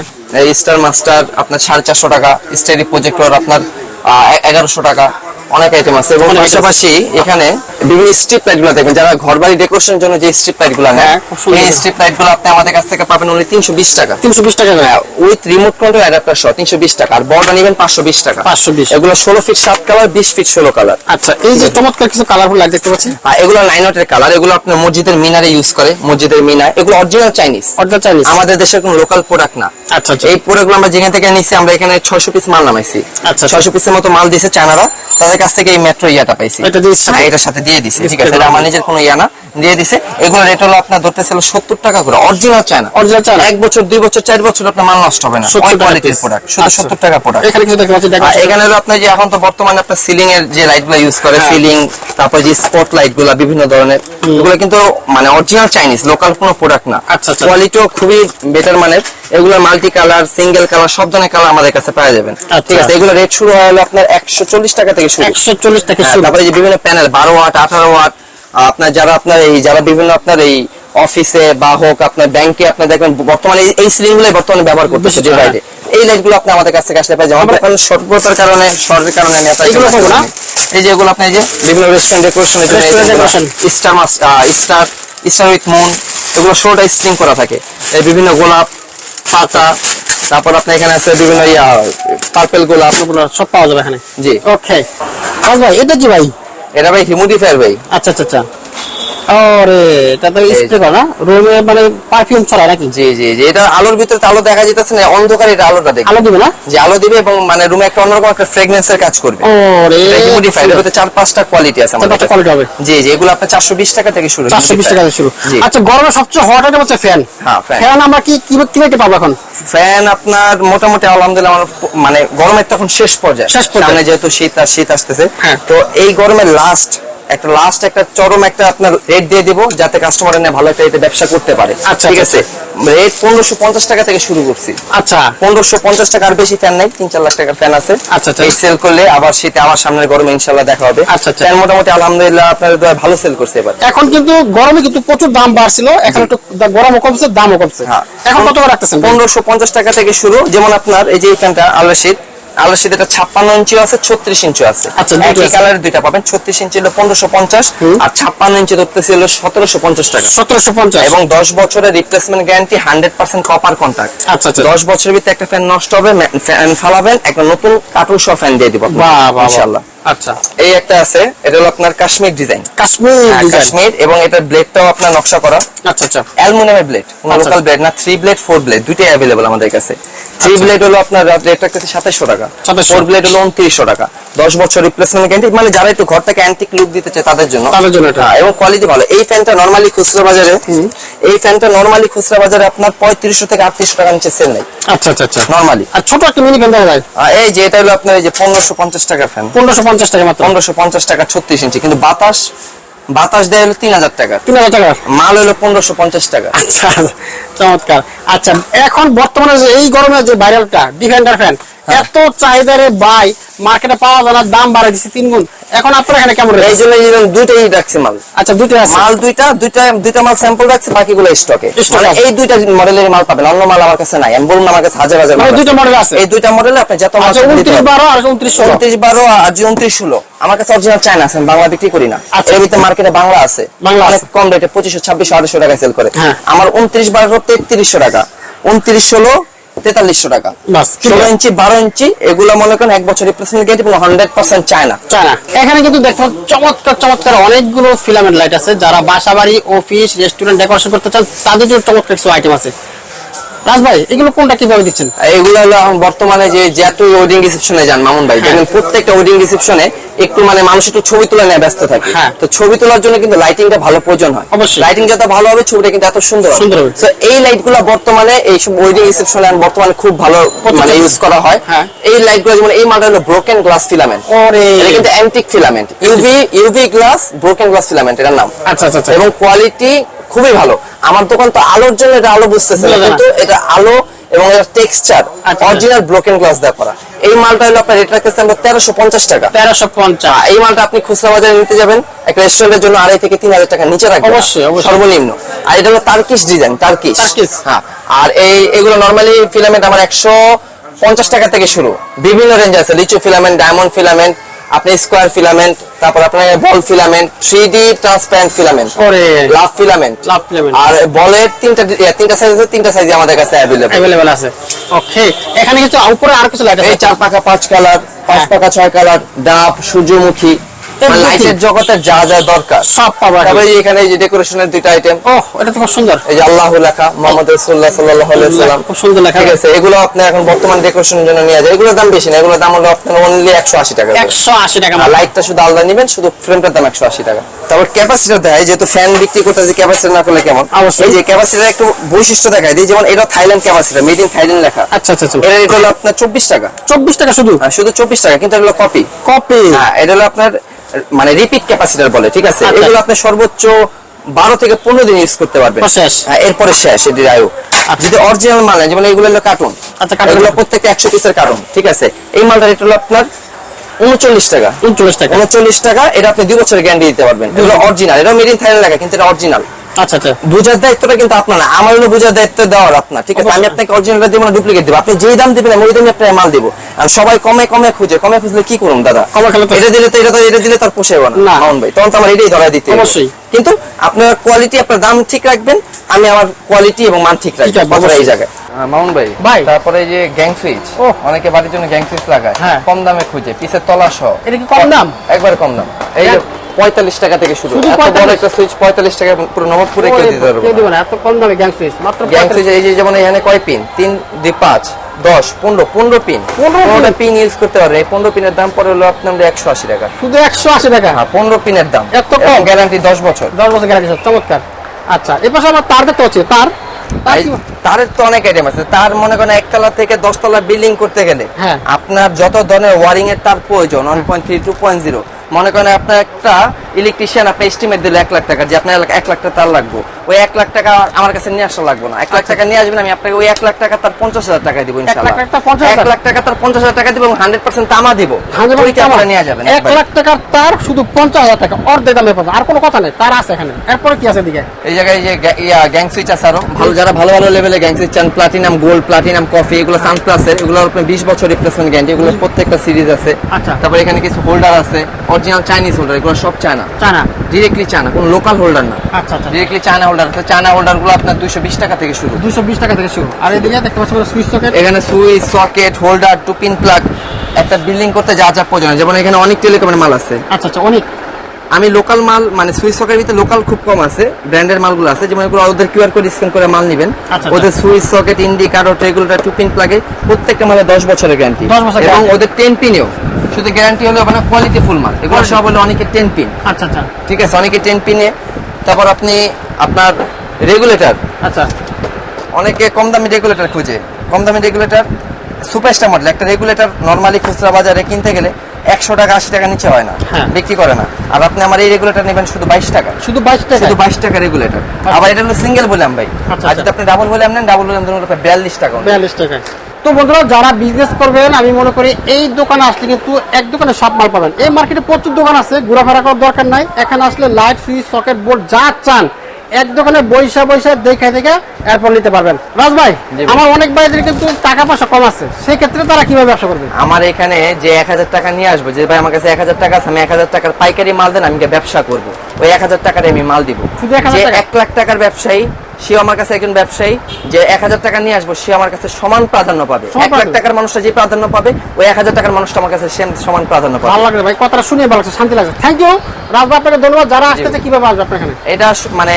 স্টার মাস্টার আপনার সাড়ে চারশো টাকা। স্টাডি প্রজেক্টর আপনার এগারোশো টাকা অনেক আইটেম আছে। এবং পাশাপাশি এখানে বিভিন্ন স্ট্রিপ লাইটগুলো দেখবেন যারা ঘর বাড়ি ডেকোরেশনের জন্য যে স্ট্রিপ লাইটগুলো নেয় হ্যাঁ, এই স্ট্রিপ লাইটগুলো আপনি আমাদের কাছ থেকে পাবেন only তিনশো বিশ টাকা। তিনশো বিশ টাকা করে উইথ রিমোট কন্ট্রোল অ্যাডাপ্টার সহ তিনশো বিশ টাকা। আর বড়টা নেবেন পাঁচশো বিশ টাকা। 520 এগুলো ষোলো ফিট সাত কালার বিশ ফিট ষোলো কালার আচ্ছা এই যে চমৎকার কিছু কালারফুল লাইট দেখতে পাচ্ছি আর এগুলো নাইন আউটের কালার এগুলো আপনার মসজিদের মিনারে ইউজ করে মসজিদের মিনার এগুলো অরিজিনাল চাইনিজ অর্ডার চাইনিজ আমাদের দেশের কোনো লোকাল প্রোডাক্ট না। আচ্ছা আচ্ছা। এই প্রোডাক্টগুলো আমরা যেখান থেকে নিচ্ছি আমরা এখানে ছয়শো পিস মাল নামাইছি। আচ্ছা। ছয়শো পিসের মতো মাল দিছে চায়নারা তাদের কাছ থেকে এই মেট্রো ইয়াটা পাইছি। এটা হ্যাঁ, এটার সাথে দিয়ে দিছে ঠিক আছে এটা আমার নিজের কোনো ইয়া না। দিয়ে দিছে। এগুলো রেট হলো আপনার ধরতেছিল সত্তর টাকা করে। Original China Original China? এক বছর দুই বছর চার বছর আপনার মাল নষ্ট হবে না। 70 কোয়ালিটির প্রোডাক্ট শুধু আচ্ছা। সত্তর টাকা প্রোডাক্ট এখানে কিছু দেখতে পাচ্ছি আর এখানে হলো আপনার যে এখন তো বর্তমানে আপনার সিলিং এর যে লাইটগুলো ইউজ করে হ্যাঁ। সিলিং তারপর যে স্পট লাইটগুলা বিভিন্ন ধরনের এগুলো কিন্তু মানে অরিজিনাল চাইনিজ লোকাল কোনো প্রোডাক্ট না। আচ্ছা, আচ্ছা। কোয়ালিটিও খুবই বেটার মানের। এগুলো মাল্টি কালার সিঙ্গেল কালার সব ধরনের কালার আমাদের কাছে পাওয়া যাবেন আচ্ছা। ঠিক আছে এগুলো রেট শুরু হয় হলো আপনার একশো চল্লিশ টাকা থেকে শুরু। একশো চল্লিশ টাকা হ্যাঁ, তারপরে যে বিভিন্ন প্যানেল বারো ওয়াট আঠারো ওয়াট আপনার যারা আপনার এই যারা বিভিন্ন আপনার এই অফিসে বা হোক আপনার ব্যাংকে আপনার দেখবেন বর্তমানে এই- এই সিলিংগুলো বর্তমানে ব্যবহার করতেছে যে। বাইরে। এই লাইটগুলো আপনি আমাদের কাছ থেকে আসলে পাই যেমন স্বল্পতার কারণে শর্টের কারণে আমি না? এই যে এগুলো আপনি এই যে বিভিন্ন রেস্টুরেন্ট ডেকোরেশনের জন্য স্টার মাস স্টার স্টার উইথ মুন এগুলো শোটা স্ট্রিং করা থাকে। এই বিভিন্ন গোলাপ পাতা তারপর আপনার এখানে আছে বিভিন্ন ইয়া পার্পেল গোলাপ। সব পাওয়া যাবে এখানে। জি। ওকে ভাই এটা কি ভাই? এটা ভাই হিমোডিফায়ার ভাই। আচ্ছা আচ্ছা আচ্ছা। আরে এটা তো স্প্রে করা রুমে মানে পারফিউম ছড়ায় নাকি? জি জি জি এটা আলোর ভিতরে আলো দেখা যেতেছে না অন্ধকারে এটা আলোটা দেখবে। আলো দিবে না? যে আলো দিবে এবং মানে রুমে একটা অন্যরকম একটা কাজ করবে। ওরে এর চার পাঁচটা কোয়ালিটি আছে আমাদের পাঁচটা quality হবে। জি জি এগুলো আপনার চারশো বিশ টাকা থেকে শুরু চারশো বিশ টাকা শুরু। আচ্ছা গরমে সবচেয়ে হট আইটেম হচ্ছে ফ্যান হ্যাঁ, ফ্যান আমরা কি কি কীভাবে পাবো এখন? ফ্যান আপনার মোটামুটি আলহামদুলিল্লাহ আমার মানে গরমের তখন শেষ পর্যায়ে। শেষ পর্যায়ে। যেহেতু শীত আর শীত আসতেছে। হ্যাঁ। তো এই গরমের লাস্ট একটা লাস্ট একটা চরম একটা আপনার রেট দিয়ে দিব যাতে কাস্টমার নিয়ে ভালো একটা ব্যবসা করতে পারে। আচ্ছা, ঠিক আচ্ছা। আছে? রেট পনেরোশো পঞ্চাশ টাকা থেকে শুরু করছি। আচ্ছা। পনেরোশো পঞ্চাশ টাকার বেশি ফ্যান নাই তিন চার লাখ টাকার ফ্যান আছে। আচ্ছা, আচ্ছা। এই সেল করলে আবার শীতে আবার সামনের গরমে ইনশাল্লাহ দেখা হবে। আচ্ছা, আচ্ছা। ফ্যান মোটামুটি আলহামদুলিল্লাহ আপনাদের দয়া ভালো সেল করছে এবার। এখন কিন্তু গরমে কিন্তু প্রচুর দাম বাড়ছিল এখন একটু গরমও কমছে দামও কমছে। হ্যাঁ। এখন কত রাখতেছেন পনেরোশো পঞ্চাশ টাকা থেকে শুরু যেমন আপনার এই যে এই ফ্যানটা আলোশিত আলোশিত এটা ছাপ্পান্ন ইঞ্চি আছে ছত্রিশ ইঞ্চি আছে। আচ্ছা, একই। কালারের দুইটা পাবেন ছত্রিশ ইঞ্চি হলো পনেরোশো পঞ্চাশ আর ছাপ্পান্ন ইঞ্চি ধরতেছে হলো সতেরোশো পঞ্চাশ টাকা। সতেরোশো পঞ্চাশ। এবং দশ বছরের replacement guarantee hundred percent copper contact আচ্ছা, আচ্ছা। দশ বছরের ভিতরে একটা ফ্যান নষ্ট হবে ফ্যান ফালাবেন একটা নতুন কার্টুন সহ ফ্যান দিয়ে দিব ইনশাল্লাহ আচ্ছা। এই একটা আছে এটা হলো আপনার কাশ্মীর ডিজাইন কাশ্মীর কাশ্মীর এবং এটার ব্লেডটাও আপনার নকশা করা। আচ্ছা আচ্ছা। অ্যালুমিনিয়ামের ব্লেড। লোকাল ব্লেড না থ্রি ব্লেড ফোর ব্লেড দুইটাই অ্যাভেলেবল আমাদের কাছে। থ্রি আচ্ছা। ব্লেড হলো আপনার রেট রাখতেছে সাতাশশো টাকা। ফোর ব্লেড হলো উনত্রিশশো টাকা। দশ বছর রিপ্লেসমেন্ট গ্যারান্টি মানে যারা একটু ঘর থেকে অ্যান্টিক লুক দিতে চায় তাদের জন্য। তাদের জন্য এটা। হ্যাঁ, এবং কোয়ালিটি ভালো। এই ফ্যানটা নরমালি খুচরা বাজারে। এই ফ্যানটা নরমালি খুচরা বাজারে আপনার পঁয়ত্রিশশো থেকে আটত্রিশশো টাকা নিচে সেল নেই। আচ্ছা আচ্ছা আচ্ছা। নরমালি আর ছোট একটা মিনি ফ্যান দেখা যায় এই যে এটা হলো আপনার এই যে পনেরোশো পঞ্চাশ টাকার ফ্যান পনেরোশো পঞ্চাশ টাকা মাত্র। পনেরোশো পঞ্চাশ টাকা ছত্রিশ ইঞ্চি। কিন্তু বাতাস বাতাস দেয় হলো তিন হাজার টাকা। তিন হাজার টাকা। মাল হলো পনেরোশো পঞ্চাশ টাকা। আচ্ছা চমৎকার। আচ্ছা এখন বর্তমানে যে এই গরমে যে ভাইরালটা ডিফেন্ডার ফ্যান। এত চাহিদারে বাই মার্কেটে পাওয়া যায় না দাম বাড়াই দিচ্ছে তিন গুণ। এখন আপনার এখানে কেমন এই জন্য এই দুইটাই রাখছে মাল। আচ্ছা দুটো আছে। মাল দুইটা দুইটা দুইটা মাল স্যাম্পল রাখছে বাকিগুলো স্টকে মানে এই দুইটা মডেলের মাল পাবেন অন্য মাল আমার কাছে নাই। আমি বললাম আমার কাছে হাজার হাজার মানে দুইটা মডেল আছে। এই দুইটা মডেলে আপনি যত মাল আচ্ছা উনত্রিশ বারো আর উনত্রিশ ষোলো। উনত্রিশ বারো আর যে উনত্রিশ ষোলো। আমার কাছে অরিজিনাল চায়না আছে বাংলা বিক্রি করি না। আচ্ছা। এর ভিতরে মার্কেটে বাংলা আছে। বাংলা অনেক কম রেটে পঁচিশশো ছাব্বিশশো আড়াইশো টাকায় সেল করে। হ্যাঁ। আমার উনত্রিশ বারো তেত্রিশশো টাকা। উনত্রিশ ষোলো তেতাল্লিশশো টাকা। ষোলো ইঞ্চি বারো ইঞ্চি এগুলো মনে করেন এক বছর রিপ্লেসমেন্ট গ্যারান্টি এবং হান্ড্রেড পার্সেন্ট চায়না। চায়না। এখানে কিন্তু দেখো চমৎকার চমৎকার অনেকগুলো ফিলামেন্ট লাইট আছে। যারা বাসা বাড়ি অফিস রেস্টুরেন্ট ডেকোরেশন করতে চান তাদের জন্য চমৎকার কিছু আইটেম আছে। রাজ ভাই এগুলো কোনটা কীভাবে দিচ্ছেন? এইগুলো হলো বর্তমানে যে যত ওয়েডিং রিসেপশনে যান মামুন ভাই দেখেন প্রত্যেকটা ওয়েডিং রিসেপশনে একটু মানে মানুষ একটু ছবি তোলা নিয়ে ব্যস্ত থাকে। হ্যাঁ। তো ছবি তোলার জন্য কিন্তু লাইটিংটা ভালো প্রয়োজন হয়। অবশ্যই। লাইটিং যত ভালো হবে ছবিটা কিন্তু এত সুন্দর সুন্দর হবে। So, এই লাইটগুলো বর্তমানে এই সব ওয়েডিং রিসেপশনে বর্তমানে খুব ভালো মানে ইউজ করা হয়। হ্যাঁ। এই লাইটগুলো যেমন এই মালটা হলো ব্রোকেন গ্লাস ফিলামেন্ট এটা কিন্তু antique filament UV UV glass broken glass filament এটার নাম। আচ্ছা আচ্ছা আচ্ছা। এবং কোয়ালিটি খুবই ভালো। আমার দোকান তো আলোর জন্য এটা আলো বুঝতেছে না। কিন্তু এটা আলো এবং এটা টেক্সচার। অরিজিনাল ব্রোকেন গ্লাস দেওয়া করা এই মালটা হলো আপনার রেট রাখতেছে আমরা তেরোশো পঞ্চাশ টাকা তেরোশো পঞ্চাশ আহ, এই মালটা আপনি খুচরা বাজারে নিতে যাবেন একটা রেস্টুরেন্টের জন্য আড়াই থেকে তিন হাজার টাকা নিচে রাখবেন অবশ্যই, অবশ্যই। সর্বনিম্ন আর এটা হলো টার্কিশ ডিজাইন টার্কিশ। হ্যাঁ আর এই এগুলো নর্মালি ফিলামেন্ট আমার একশো পঞ্চাশ টাকা থেকে শুরু বিভিন্ন রেঞ্জ আছে লিচু ফিলামেন্ট ডায়মন্ড ফিলামেন্ট আপনি স্কোয়ার ফিলামেন্ট তারপর আপনার ball filament three D transparent filament love filament love filament আর বলের তিনটা তিনটা সাইজ আছে তিনটা সাইজ আমাদের কাছে অ্যাভেলেবল অ্যাভেলেবেল আছে। ওকে এখানে কিছু উপরে আর কিছু লাইট আছে। চার পাকা পাঁচ কালার পাঁচ হ্যাঁ। পাকা ছয় কালার ডাব সূর্যমুখী লাইটের জগতে যা যা দরকার। সব পাবা যে এখানে এই যে ডেকোরেশনের দুইটা আইটেম ও এটা তো খুব সুন্দর। এই যে আল্লাহ লেখা মোহাম্মদ রাসূলুল্লাহ সাল্লাল্লাহু আলাইহি সাল্লাম খুব সুন্দর লেখা। ঠিক আছে এগুলো আপনি এখন বর্তমান ডেকোরেশনের জন্য নিয়ে যায় এগুলোর দাম বেশি না এগুলোর দাম হলো আপনার অনলি 180 টাকা করে। একশো আশি টাকা আর লাইটটা শুধু আলাদা নেবেন শুধু ফ্রেমটার দাম 180 টাকা। তারপর ক্যাপাসিটার দেখায় যেহেতু ফ্যান বিক্রি করতে যে ক্যাপাসিটার না করলে কেমন। এই যে ক্যাপাসিটার একটু বৈশিষ্ট্য দেখায় দিই যেমন এটা Thailand capacitor made in Thailand লেখা। আচ্ছা আচ্ছা আচ্ছা। এর রেট হলো আপনার 24 টাকা। চব্বিশ টাকা শুধু? হ্যাঁ, শুধু 24 টাকা কিন্তু এগুলো কপি কপি হ্যাঁ এটা হলো আপনার মানে রিপিট ক্যাপাসিটার বলে ঠিক আছে? আচ্ছা। এগুলো আপনি সর্বোচ্চ বারো থেকে পনেরো দিন ইউজ করতে পারবেন। হ্যাঁ, এরপরে শেষ এটির আয়ু। যদি অরিজিনাল মাল যেমন এগুলো হলো কার্টুন আচ্ছা। এগুলো প্রত্যেকটা একশো পিসের কার্টুন ঠিক আছে? এই মালটা রেট হলো আপনার উনচল্লিশ টাকা। উনচল্লিশ টাকা। উনচল্লিশ টাকা এটা আপনি দুই বছরের গ্যারান্টি দিতে পারবেন। এগুলো অরিজিনাল এটা মেড ইন থাইল্যান্ড লেখা কিন্তু এটা অরিজিনাল আচ্ছা আচ্ছা। বুঝার দায়িত্বটা কিন্তু আপনার না। আমার হলো বুঝার দায়িত্ব দেওয়ার আপনার ঠিক আছে? আমি আপনাকে অরিজিনালটা দিব না ডুপ্লিকেট দিব। আপনি যেই দাম দিবেন ওই দামে আপনার মাল দিব। আর সবাই কমে কমে খুঁজে। কমে খুঁজলে কি করুন দাদা? কমে খেলে তো- এটা দিলে তো এটা তো এটা দিলে তার পোষাবে না। না। ভাই তখন তো আমার এটাই ধরা দিতে অবশ্যই। কিন্তু আপনার কোয়ালিটি আপনার দাম ঠিক রাখবেন। আমি আমার কোয়ালিটি এবং মান ঠিক রাখব। কথাটা এই। জায়গায়। মামুন ভাই ভাই। তারপরে যে গ্যাং সুইচ অনেকে বাড়ির জন্য গ্যাং সুইচ লাগায়। হ্যাঁ। কম দামে খুঁজে পিসের তলা সহ। এটা কি কম দাম? একবারে কম দাম। এই যে এক- পঁয়তাল্লিশ টাকা থেকে শুরু। এত বড় একটা সুইচ পঁয়তাল্লিশ টাকা পুরো নবাবপুরে কেউ দিতে পারবে কেউ না। এত কম দামে গ্যাং সুইচ মাত্র গ্যাং সুইচ এই যে যেমন এখানে কয় পিন তিন দুই পাঁচ দশ পনেরো পনেরো পিন 15 পনেরো পিন ইউজ করতে পারবেন এই পনেরো পিনের দাম পরে হলো আপনার একশো আশি টাকা। শুধু একশো আশি টাকা? হ্যাঁ পনেরো পিনের দাম। এত কম? গ্যারান্টি দশ বছর। দশ বছর গ্যারান্টি চমৎকার। আচ্ছা এর পাশে আমার তার দেখতে হচ্ছে তার? তার তারের তো অনেক আইটেম আছে। তার মনে করেন একতলা থেকে দশতলা বিল্ডিং করতে গেলে হ্যাঁ। আপনার যত ধরনের ওয়ারিং এর তার প্রয়োজন one point three two point zero মনে করেন আপনার একটা ইলেকট্রিশিয়ান আপনি এস্টিমেট দিলে এক লাখ টাকা যে আপনার এক লাখ টাকা তার লাগবে। ওই এক লাখ টাকা আমার কাছে নিয়ে আসা লাগবে না। এক লাখ টাকা নিয়ে আসবেন আমি আপনাকে ওই এক লাখ টাকা তার পঞ্চাশ হাজার টাকা দিব ইনশাল্লাহ লাখ টাকা 50,000 এক লাখ টাকা তার পঞ্চাশ হাজার টাকা দিব এবং হান্ড্রেড পার্সেন্ট তামা দিব। নিয়ে যাবেন এক লাখ টাকার তার শুধু পঞ্চাশ হাজার টাকা অর্ধেক দামে পাবেন। আর কোনো কথা নেই তার আছে এখানে। এরপরে কি আছে দিকে এই জায়গায় যে গ্যাং সুইচ আছে আরও। ভালো যারা ভালো ভালো লেভেলে গ্যাং সুইচ চান প্লাটিনাম গোল্ড প্লাটিনাম কফি এগুলো সানপ্লাসের এগুলো আপনার বিশ বছর রিপ্লেসমেন্ট গ্যারান্টি এগুলো প্রত্যেকটা সিরিজ আছে। আচ্ছা। তারপরে এখানে কিছু হোল্ডার আছে অরিজিনাল চাইনিজ হোল্ডার এগুলো সব চায়না চানা? ডিরেক্টলি চানা কোনো লোকাল হোল্ডার না। আচ্ছা আচ্ছা। ডিরেক্টলি হোল্ডার চানা হোল্ডারগুলো আপনার দুইশো বিশ টাকা থেকে শুরু। দুশো বিশ টাকা থেকে শুরু। আর এদিকে দেখতে পাচ্ছি সুইচ সকেট এখানে switch socket holder two pin plug একটা বিল্ডিং করতে যা যা প্রয়োজন যেমন এখানে অনেক টেলিকমের মাল আছে। আচ্ছা আচ্ছা অনেক। আমি লোকাল মাল মানে সুইচ সকের ভিতরে লোকাল খুব কম আছে ব্র্যান্ডের মালগুলো আছে। যেমন এগুলো ওদের কিউআর কোড স্ক্যান করে মাল নেবেন। আচ্ছা, ওদের switch socket indicator regulator two pin প্লাগে প্রত্যেকটা মালে 10 বছরের গ্যারান্টি এবং ওদের 10 পিনেও শুধু গ্যারান্টি হলো মানে কোয়ালিটি ফুল মাল। এগুলো সব হলো অনেকে 10 পিন আচ্ছা আচ্ছা। ঠিক আছে অনেকে 10 পিনে তারপর আপনি আপনার রেগুলেটর আচ্ছা। অনেকে কম দামি রেগুলেটর খুঁজে। কম দামি রেগুলেটর সুপারস্টার মডেল একটা রেগুলেটর নরমালি খুচরা বাজারে কিনতে গেলে একশো টাকা আশি টাকা নিচে হয় না হ্যাঁ। বিক্রি করে না। আর আপনি আমার এই রেগুলেটর নেবেন শুধু বাইশ টাকা। শুধু বাইশ টাকা শুধু বাইশ টাকা রেগুলেটর আবার এটা হলো সিঙ্গেল বললাম ভাই। আচ্ছা, আর আচ্ছা। যদি আপনি ডাবল বললাম নেন ডাবল বললাম ধরুন বিয়াল্লিশ টাকা বিয়াল্লিশ টাকা তো বন্ধুরা যারা বিজনেস করবেন আমি মনে করি এই দোকানে আসলে কিন্তু এক দোকানে সব মাল পাবেন। এই মার্কেটে প্রচুর দোকান আছে ঘোরাফেরা করার দরকার নাই। এখানে আসলে লাইট সুইচ সকেট বোর্ড যা চান এক দোকানে বৈশা বৈশা দেখে দেখে এরপর নিতে পারবেন। রাজ ভাই আমার অনেক ভাইদের কিন্তু টাকা পয়সা কম আছে। সেই ক্ষেত্রে তারা কীভাবে ব্যবসা করবে? আমার এখানে যে এক হাজার টাকা নিয়ে আসব যে ভাই আমার কাছে এক হাজার টাকা আছে আমি এক হাজার টাকার পাইকারি মাল দেন আমি ব্যবসা করব। ওই এক হাজার টাকার আমি মাল দিব। শুধু 1000 টাকা? এক লাখ টাকার ব্যবসায়ী সে আমার কাছে একজন ব্যবসায়ী যে এক হাজার টাকা নিয়ে আসব সে আমার কাছে সমান প্রাধান্য পাবে। এক লাখ টাকার মানুষটা যে প্রাধান্য পাবে ওই এক হাজার টাকার মানুষটা আমার কাছে সেম সমান প্রাধান্য পাবে। ভালো লাগল ভাই কথাটা শুনে ভালো লাগছে শান্তি লাগছে। থ্যাংক ইউ রাজ ভাই আপনাকে ধন্যবাদ। যারা আসতেছে কীভাবে আসবে আপনার এখানে? এটা মানে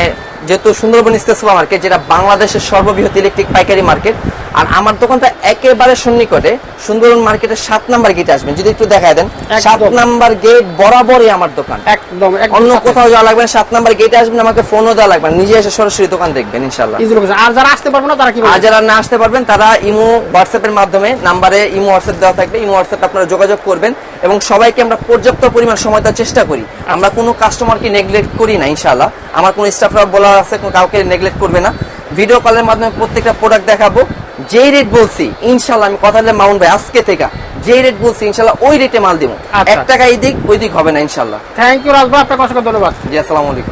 যেহেতু সুন্দরবন স্টেট মার্কেট যেটা বাংলাদেশের সর্ববৃহৎ ইলেকট্রিক পাইকারি মার্কেট আর আমার দোকানটা একেবারে সন্নিকটে সুন্দরবন মার্কেটের সাত নাম্বার গেটে আসবেন। যদি একটু দেখা দেন সাত নাম্বার গেট বরাবরই আমার দোকান। একদম অন্য কোথাও যাওয়া লাগবে সাত নাম্বার গেটে আসবেন আমাকে ফোনও দেওয়া লাগবে নিজে এসে সরাসরি দোকান দেখবেন ইনশাল্লাহ আর যারা আসতে পারবে না তারা কি আর যারা না আসতে পারবেন তারা ইমো হোয়াটসঅ্যাপের মাধ্যমে নাম্বারে ইমো হোয়াটসঅ্যাপ দেওয়া থাকবে। ইমো হোয়াটসঅ্যাপে আপনারা যোগাযোগ করবেন এবং সবাইকে আমরা পর্যাপ্ত পরিমাণ সময় দেওয়ার চেষ্টা করি। আমরা কোনো কাস্টমারকে নেগলেক্ট করি না ইনশাআল্লাহ। আমার কোনো স্টাফরা বলা আছে কাউকে নেগলেক্ট করবে না। ভিডিও কলের মাধ্যমে প্রত্যেকটা প্রোডাক্ট দেখাবো। যেই রেট বলছি ইনশাল্লাহ আমি কথা বলে মাউন্ট ভাই আজকে থেকে। যেই রেট বলছি ইনশাল্লাহ ওই রেটে মাল দিব। আচ্ছা। এক টাকা এই দিক ওই দিক হবে না ইনশাল্লাহ থ্যাংক ইউ রাজ ভাই আপনাকে অসংখ্য ধন্যবাদ। জি আসসালামু আলাইকুম।